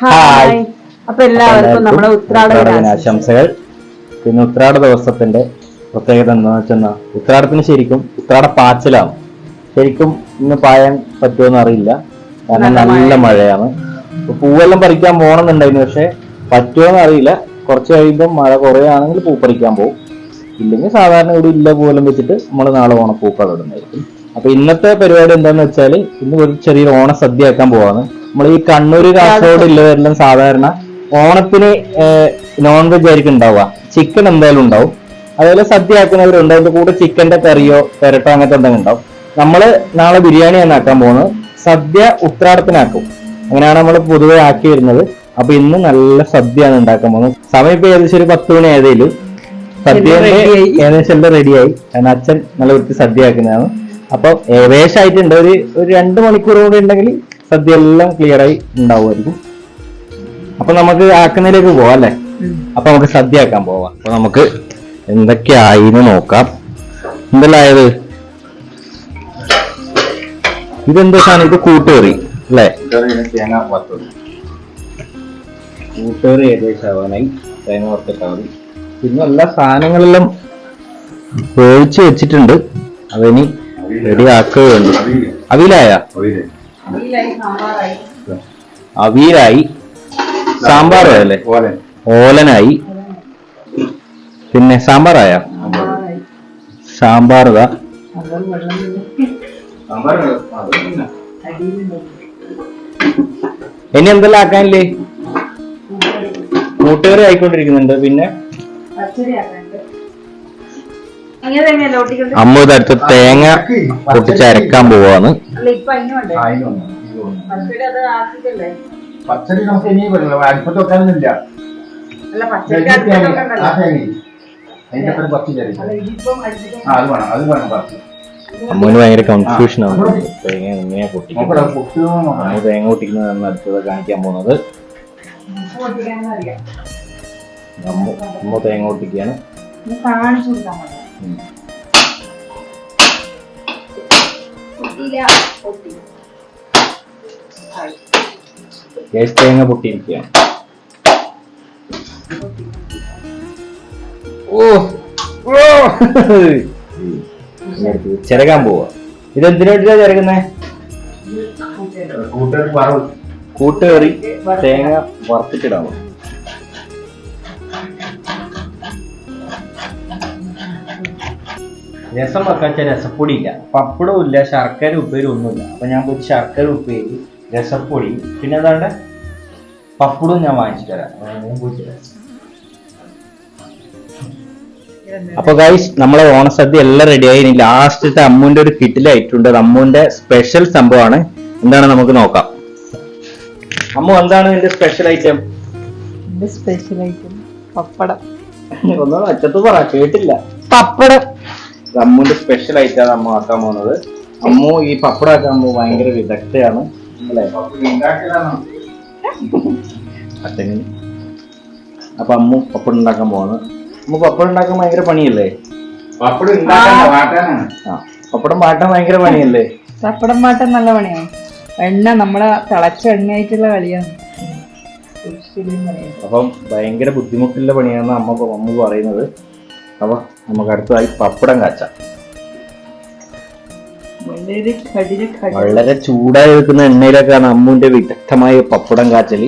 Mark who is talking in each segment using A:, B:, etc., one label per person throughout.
A: Hi അപ്പൊ എല്ലാവർക്കും നമ്മുടെ ഉത്രാട ദിനാശംസകൾ.
B: പിന്നെ ഉത്രാട ദിവസത്തിന്റെ പ്രത്യേകത എന്താണെന്ന് വെച്ചാൽ ഉത്രാടത്തിന് ശരിക്കും ഉത്രാട പാച്ചിലാണ്. ശരിക്കും ഇന്ന് പായാൻ പറ്റുമെന്ന് അറിയില്ല. കാരണം
A: നല്ല
B: മഴയാണ്. പൂവെല്ലാം പറിക്കാൻ പോകണമെന്നുണ്ടായിരുന്നു പക്ഷെ പറ്റുമോന്ന് അറിയില്ല. കുറച്ച് കഴിയുമ്പോൾ മഴ കുറയാണെങ്കിൽ പൂ പറിക്കാൻ പോകും ഇല്ലെങ്കിൽ സാധാരണ ഇവിടെ ഇല്ല പൂവെല്ലാം വെച്ചിട്ട് നമ്മൾ നാളെ ഓണപ്പൂക്കളം ഇടുന്നതായിരിക്കും. അപ്പൊ ഇന്നത്തെ പരിപാടി എന്താണെന്ന് വെച്ചാൽ ഇന്ന് ഒരു ചെറിയൊരു ഓണ സദ്യ ആക്കാൻ പോവാണ്. നമ്മൾ ഈ കണ്ണൂര് കാസർഗോഡ് ഉള്ളവരെല്ലാം സാധാരണ ഓണത്തിന് നോൺ വെജ് ആയിരിക്കും ഉണ്ടാവുക. ചിക്കൻ എന്തായാലും ഉണ്ടാവും. അതുപോലെ സദ്യ ആക്കുന്നവരുണ്ട് അതിന്റെ കൂടെ ചിക്കന്റെ കറിയോ പെരട്ടോ അങ്ങനത്തെ എന്തെങ്കിലും ഉണ്ടാവും. നമ്മൾ നാളെ ബിരിയാണിയാണ് ആക്കാൻ പോകുന്നത്. സദ്യ ഉത്രാടത്തിനാക്കും. അങ്ങനെയാണ് നമ്മൾ പൊതുവെ ആക്കി വരുന്നത്. അപ്പൊ ഇന്ന് നല്ല സദ്യയാണ് ഉണ്ടാക്കാൻ പോകുന്നത്. സമയം ഇപ്പൊ ഏകദേശം ഒരു പത്ത് മണി ആയതേലും സദ്യ. ഏകദേശം എല്ലാം റെഡിയായി കാരണം അച്ഛൻ നല്ല വൃത്തി സദ്യ ആക്കുന്നതാണ്. അപ്പൊ ഏകദേശം ആയിട്ടുണ്ട്. ഒരു ഒരു രണ്ട് മണിക്കൂർ കൂടെ ഉണ്ടെങ്കിൽ സദ്യ എല്ലാം ക്ലിയർ ആയി ഉണ്ടാവുമായിരിക്കും. അപ്പൊ നമുക്ക് ആക്കുന്നതിലേക്ക് പോവാം അല്ലേ? അപ്പൊ നമുക്ക് സദ്യ ആക്കാൻ പോവാം. അപ്പൊ നമുക്ക് എന്തൊക്കെയായിന്ന് നോക്കാം. എന്തെല്ലാം ആയത്? ഇതെന്താ സാധനം? ഇത് കൂട്ടുകറി അല്ലേ? കൂട്ടുകറി ഏകദേശം ആവാനായി. തേങ്ങ വറുത്തിട്ടാവും മതി പിന്നെ എല്ലാ സാധനങ്ങളെല്ലാം വേവിച്ച് വെച്ചിട്ടുണ്ട്. അതിനി റെഡി ആക്കുകയുണ്ട് അവിലായ അവിയലായി സാമ്പാർ അല്ലേ ഓലനായി. പിന്നെ സാമ്പാറായ? സാമ്പാർ ഇതാ. ഇനി എന്തെല്ലാം ആക്കാനില്ലേ? കൂട്ടുകറി. ആയിക്കൊണ്ടിരിക്കുന്നുണ്ട്. പിന്നെ? അമ്മ ഇതടുത്ത് തേങ്ങ പൊട്ടിച്ചരക്കാൻ പോവാന്ന്?
A: പച്ചടി അത് ആക്കിയിട്ടല്ലേ?
C: പച്ചടി നമുക്ക് ഇനി അടുപ്പത്ത് വെക്കാനൊന്നുമില്ല
B: അമ്മൂന് ഭയങ്കര കൺഫ്യൂഷൻ ആണ്. തേങ്ങ എങ്ങനെയാ പൊട്ടിക്കുന്നത്? തേങ്ങ പൊട്ടിക്കുന്നതാണ് അടുത്തത് കാണിക്കാൻ പോകുന്നത്. അമ്മ തേങ്ങ പൊട്ടിക്കുകയാണ്.
A: കാണിച്ചു കൊടുക്കാൻ
B: തേങ്ങ പൊട്ടിയിരിക്കുകയാണ് ഓ. ഓ. ചിരകാൻ പോവാ. ഇത് എന്തിനു വേണ്ടിട്ടാ ചിരകുന്നേ? കൂട്ടുകറി തേങ്ങ വറുത്തിട്ടിടാൻ രസം വെക്കാച്ച രസപ്പൊടി ഇല്ല പപ്പടവും ഇല്ല ശർക്കര ഉപ്പേരി ഒന്നുമില്ല അപ്പൊ ഞാൻ പോയി ശർക്കര ഉപ്പേരി രസപ്പൊടി പിന്നെ അതാണ്ട് പപ്പടവും ഞാൻ തരാം തരാം. അപ്പൊ ഗൈസ് നമ്മളെ ഓണസദ്യ എല്ലാം റെഡിയായി ഇനി ലാസ്റ്റത്തെ അമ്മുവിന്റെ ഒരു കിറ്റിലായിട്ടുണ്ട് അത് അമ്മുവിന്റെ സ്പെഷ്യൽ സംഭവമാണ്. എന്താണ് നമുക്ക് നോക്കാം. അമ്മു എന്താണ് നിന്റെ special item
A: special item pappadam.
B: ഒന്നും അറ്റത്ത് പറ കേട്ടില്ല.
A: പപ്പടം.
B: അമ്മുവിന്റെ സ്പെഷ്യൽ ആയിട്ടാണ് അമ്മ ആക്കാൻ പോകുന്നത് അമ്മു ഈ പപ്പടം ആക്കാൻ പോകുമ്പോൾ ഭയങ്കര വിദഗ്ധയാണ്. അല്ലേ? അച്ഛന് അപ്പൊ അമ്മു പപ്പടം ഉണ്ടാക്കാൻ പോവാണ്. അമ്മ പപ്പടം ഉണ്ടാക്കാൻ ഭയങ്കര പണിയല്ലേ?
C: പപ്പടം
B: വാട്ടാൻ ഭയങ്കര പണിയല്ലേ?
A: പപ്പടം പാട്ടം നല്ല പണിയാണ്. എണ്ണ നമ്മളെ തിളച്ച എണ്ണയായിട്ടുള്ള കളിയാണ്.
B: അപ്പം ഭയങ്കര ബുദ്ധിമുട്ടുള്ള പണിയാണെന്ന് അമ്മ അമ്മ പറയുന്നത്. അപ്പൊ നമുക്ക് അടുത്തതായി പപ്പടം കാച്ചാം
A: വളരെ
B: ചൂടായി വെക്കുന്ന എണ്ണയിലൊക്കെയാണ് അമ്മുവിന്റെ വിദഗ്ധമായ പപ്പടം
A: കാച്ചൽ.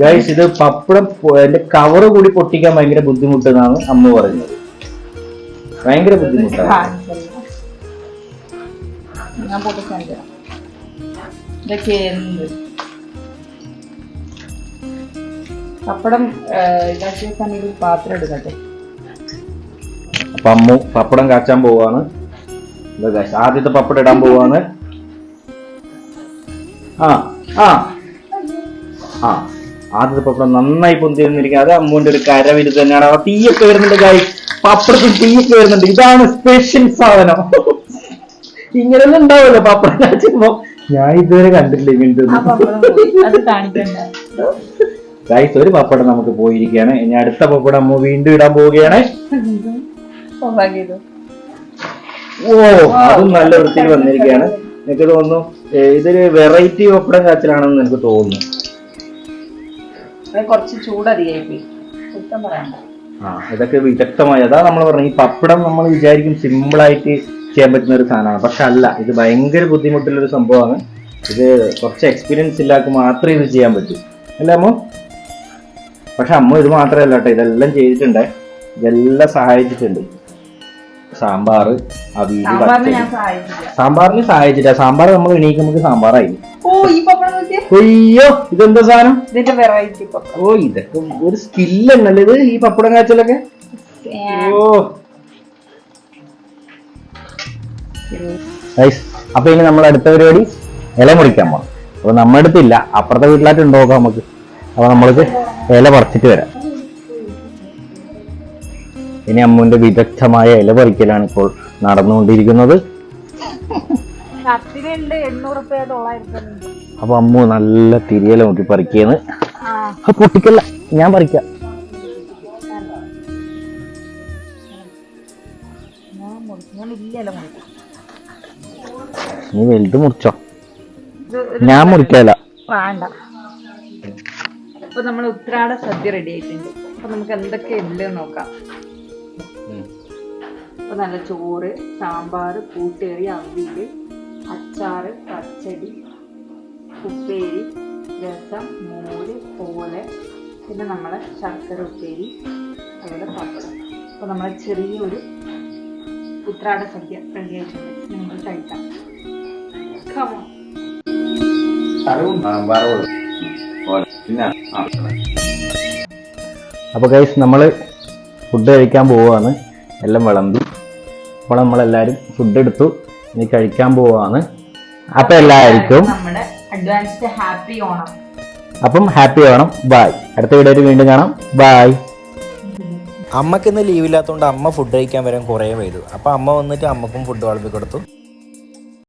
B: ഗൈസ് ഇത് പപ്പടം എന്റെ കവറ് കൂടി പൊട്ടിക്കാൻ ഭയങ്കര ബുദ്ധിമുട്ടെന്നാണ് അമ്മ പറയുന്നത് ഭയങ്കര ബുദ്ധിമുട്ടാണ്.
A: ഞാൻ പൊട്ടിക്കാൻ. ഇതൊക്കെ പപ്പടം ഇതാക്കിയ ഇതാക്കി വെക്കാൻ ഒരു പാത്രം എടുക്കട്ടെ
B: അപ്പൊ അമ്മു പപ്പടം കാച്ചാൻ പോവാണ്. ആദ്യത്തെ പപ്പടം ഇടാൻ പോവാണ്. ആ ആ. ആ ആദ്യത്തെ പപ്പടം നന്നായി പൊന്തിരുന്നിരിക്കുക അത് അമ്മുവിന്റെ ഒരു കരവിരുത് തന്നെയാണ്. ആ തീയൊക്കെ വരുന്നുണ്ട് ഗായ് പപ്പടത്തിൽ തീയൊക്കെ വരുന്നുണ്ട്. ഇതാണ് സ്പെഷ്യൽ സാധനം. ഇങ്ങനെയൊന്നും ഉണ്ടാവില്ല പപ്പടം കാച്ചുമ്പോ. ഞാൻ ഇതുവരെ കണ്ടിട്ടില്ല ഇങ്ങനത്തെ ഗായ്സ് ഒരു പപ്പടം നമുക്ക് പോയിരിക്കുകയാണ്. ഇനി അടുത്ത പപ്പടം അമ്മ വീണ്ടും ഇടാൻ പോവുകയാണ്. ഓ അതും നല്ല വൃത്തിയിൽ വന്നിരിക്കുകയാണ്. എനിക്ക് തോന്നുന്നു ഇതൊരു വെറൈറ്റി പപ്പടം കാച്ചിലാണെന്ന് എനിക്ക് തോന്നുന്നു.
A: കുറച്ച് ചൂടധികമായി
B: ആ ഇതൊക്കെ വിദഗ്ധമായി. അതാ നമ്മൾ പറഞ്ഞു ഈ പപ്പടം നമ്മൾ വിചാരിക്കും സിമ്പിൾ ആയിട്ട് ചെയ്യാൻ പറ്റുന്ന ഒരു സാധനമാണ്. പക്ഷെ അല്ല ഇത് ഭയങ്കര ബുദ്ധിമുട്ടുള്ള ഒരു സംഭവമാണ്. ഇത് കുറച്ച് എക്സ്പീരിയൻസ് ഇല്ലാത്ത മാത്രമേ ഇത് ചെയ്യാൻ പറ്റൂ. അല്ലേ അമ്മോ? പക്ഷെ അമ്മ ഇത് മാത്രമല്ല കേട്ടോ ഇതെല്ലാം ചെയ്തിട്ടുണ്ട്. ഇതെല്ലാം സഹായിച്ചിട്ടുണ്ട്. സാമ്പാർ അവിയൽ
A: സാമ്പാറിന് സഹായിച്ചില്ല.
B: സാമ്പാർ നമ്മൾ എണീക്കുമ്പോൾ സാമ്പാറായി. അയ്യോ ഇതെന്താ സാധനം?
A: ഇതിന്റെ വെറൈറ്റി
B: ഓ ഇതൊക്കെ ഒരു സ്കില്ലന്നല്ലേ ഇത് ഈ പപ്പടം കാച്ചലൊക്കെ? ഓ. അപ്പൊ ഇനി നമ്മൾ അടുത്ത പരിപാടി ഇല മുറിക്കാൻ പോകണം അപ്പൊ നമ്മുടെ അടുത്തില്ല അപ്പുറത്തെ വീട്ടിലായിട്ട് ഉണ്ടോക്കാം നമുക്ക്. അപ്പൊ നമ്മൾക്ക് ഇല പറിച്ചിട്ട് വരാം. ഇനി അമ്മുവിന്റെ വിദഗ്ധമായ ഇല പറിക്കലാണ് ഇപ്പോൾ നടന്നുകൊണ്ടിരിക്കുന്നത്. അപ്പൊ അമ്മു നല്ല തിരിയല നോക്കി പറിക്കുന്നു. പൊട്ടിക്കല്ല ഞാൻ പറിക്കാം. നീ വലുത് മുറിച്ചോ? ഞാൻ മുറിക്കാല.
A: വേണ്ട. അപ്പൊ നമ്മൾ ഉത്രാട സദ്യ റെഡി ആയിട്ടുണ്ട്. അപ്പൊ നമുക്ക് എന്തൊക്കെ ഉണ്ട് നോക്കാം. അപ്പൊ നല്ല ചോറ് സാമ്പാർ കൂട്ടേറി അവിയൽ അച്ചാറ് പച്ചടി ഉപ്പേരി രസം മോര് ഓല പിന്നെ നമ്മളെ ശർക്കര ഉപ്പേരി അതുപോലെ പപ്പടം. അപ്പൊ നമ്മളെ ചെറിയൊരു ഉത്രാട സദ്യ റെഡി ആയിട്ടുണ്ട്. നമുക്ക് കഴിക്കാം.
C: സാമ്പാറും. പോലെ. പിന്നെ ആ
B: അപ്പൊ ഗൈസ് നമ്മൾ ഫുഡ് കഴിക്കാൻ പോവാണ് എല്ലാം വിളമ്പി. അപ്പോൾ നമ്മളെല്ലാവരും ഫുഡ് എടുത്തു. ഇനി കഴിക്കാൻ പോവുകയാണ്. അപ്പൊ എല്ലാവർക്കും
A: നമ്മുടെ അഡ്വാൻസ്ഡ് ഹാപ്പി ഓണം.
B: അപ്പം ഹാപ്പി ആവണം ബായ് അടുത്ത വീഡിയോയിൽ വീണ്ടും കാണാം. ബായ്
D: അമ്മയ്ക്ക് ഇന്ന് ലീവില്ലാത്തതുകൊണ്ട് അമ്മ ഫുഡ് കഴിക്കാൻ വരാൻ കുറേ വൈതു. അപ്പോൾ അമ്മ വന്നിട്ട് അമ്മക്കും ഫുഡ് വിളമ്പി കൊടുത്തു